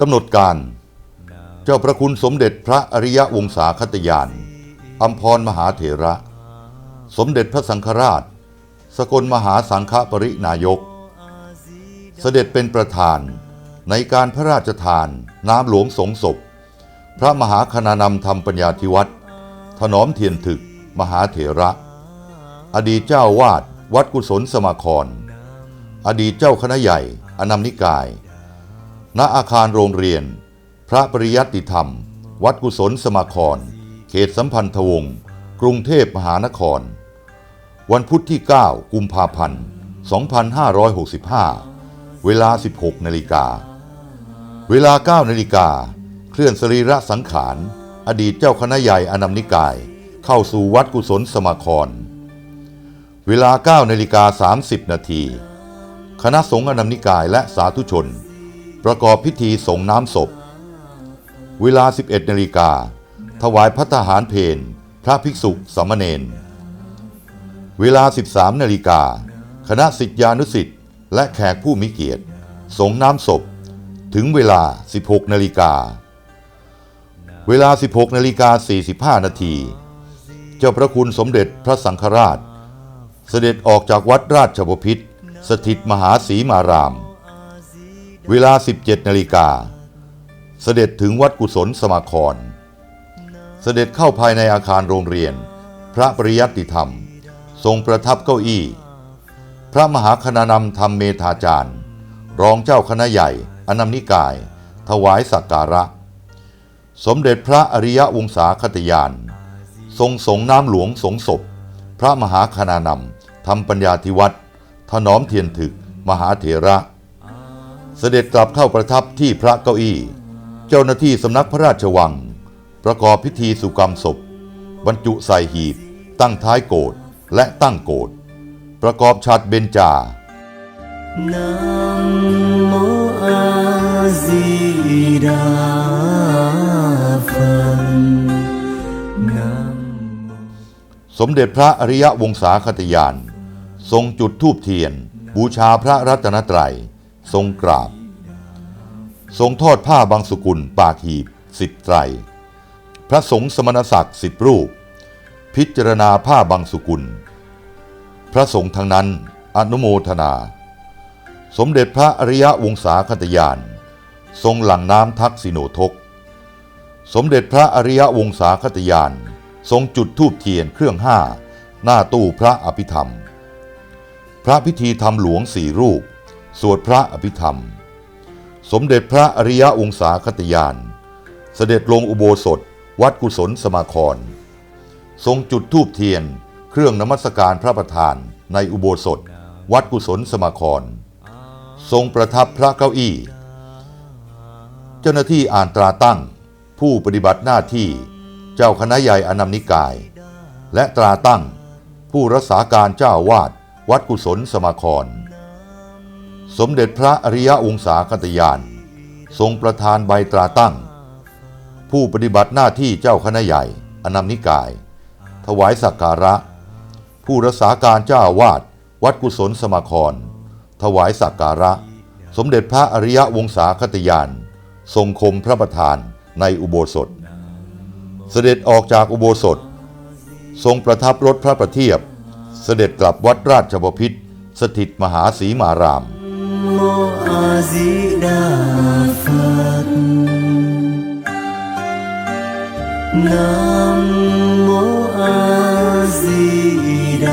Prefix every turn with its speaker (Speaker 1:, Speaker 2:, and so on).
Speaker 1: กำหนดการ เจ้าพระคุณสมเด็จพระอริยวงศาคตยานอัมพรมหาเถระ สมเด็จพระสังฆราช สกลมหาสังฆปรินายก เสด็จเป็นประธานในการพระราชทานน้ำหลวงสงศพ พระมหาคณานำธรรมปัญญาธิวัตรถนอมเทียนถึก มหาเถระ อดีตเจ้าวาดวัดกุศลสมาคร อดีตเจ้าคณะใหญ่ อนัมนิกาย ณอาคารโรงเรียน พระปริยัติธรรม วัดกุศลสมาคร เขตสัมพันธวงศ์กรุงเทพมหานคร วันพุธที่ 9 กุมภาพันธ์ 2565 เวลา 16 นาฬิกา เวลา 9 นาฬิกา เคลื่อนสรีระสังขาร อดีตเจ้าคณะใหญ่อนัมนิกาย เข้าสู่วัดกุศลสมาคร เวลา 9 นาฬิกา 30 นาที คณะสงฆ์อนัมนิกายและสาธุชน ประกอบพิธีส่งน้ำศพ เวลา 11นาฬิกา ถวายพัฒหารเพนพระภิกษุสามเณร เวลา 13นาฬิกา คณะสิทธิานุสิทธิ์และแขกผู้มีเกียรติส่งน้ำศพ ถึงเวลา 16นาฬิกา เวลา 16นาฬิกา45นาที เจ้าพระคุณสมเด็จพระสังฆราช เสด็จออกจากวัดราชบพิตรสถิตมหาศรีมาราม เวลา 17นาฬิกา เสด็จถึงวัดกุศลสมาคร เสด็จเข้าภายในอาคารโรงเรียน พระปริยัติธรรม ทรงประทับเก้าอี้ พระมหาคณานำธรรมเมธาจารย์ รองเจ้าคณะใหญ่อนัมนิกาย ถวายสักการะ สมเด็จพระอริยวงศาคตยาน ทรงสงน้ำหลวงสงศพ พระมหาคณานำธรรมปัญญาธิวัตรถนอมเทียนถึก มหาเถระ เสด็จกลับเข้าประทับที่พระเก้าอี้ เจ้าหน้าที่สำนักพระราชวัง ประกอบพิธีสุกรรมศพ บรรจุใส่หีบ ตั้งท้ายโกรธและตั้งโกรธประกอบฉัดเบญจา
Speaker 2: นะโมอาซีดาฟังนะโม
Speaker 1: สมเด็จพระอริยวงศาคตยาน ทรงจุดธูปเทียน บูชาพระรัตนตรัย ทรงกราบ ทรงทอดผ้าบางสุกุลปากหีบสิบไตร พระสงฆ์สมณศักดิ์สิบรูป พิจารณาผ้าบางสุกุล พระสงฆ์ทั้งนั้นอนุโมทนา สมเด็จพระอริยวงศาคตยาน ทรงหลั่งน้ำทักษิโนทก สมเด็จพระอริยวงศาคตยาน ทรงจุดธูปเทียนเครื่องห้าหน้าตู้พระอภิธรรม พระพิธีธรรมหลวงสี่รูป สวดพระอภิธรรม สมเด็จพระอริยวงศาคตยาน เสด็จลงอุโบสถ วัดกุศลสมาคร ทรงจุดธูปเทียน เครื่องนมัสการพระประธานในอุโบสถ วัดกุศลสมาคร ทรงประทับพระเก้าอี้ เจ้าหน้าที่อ่านตราตั้ง ผู้ปฏิบัติหน้าที่เจ้าคณะใหญ่อนัมนิกาย และตราตั้ง ผู้รักษาการเจ้าวาดวัดกุศลสมาคร สมเด็จพระอริยวงศาคตยาน ทรงประธานใบตราตั้ง ผู้ปฏิบัติหน้าที่เจ้าคณะใหญ่ อนัมนิกาย ถวายสักการะ ผู้รักษาการเจ้าวาด วัดกุศลสมาคร ถวายสักการะ สมเด็จพระอริยวงศาคตยาน ทรงคมพระประธานในอุโบสถ เสด็จออกจากอุโบสถ ทรงประทับรถพระประเทียบ เสด็จกลับวัดราชบพิตรสถิตมหาศรีมาราม
Speaker 2: โมอาซีดาฟังนะโมอาซีด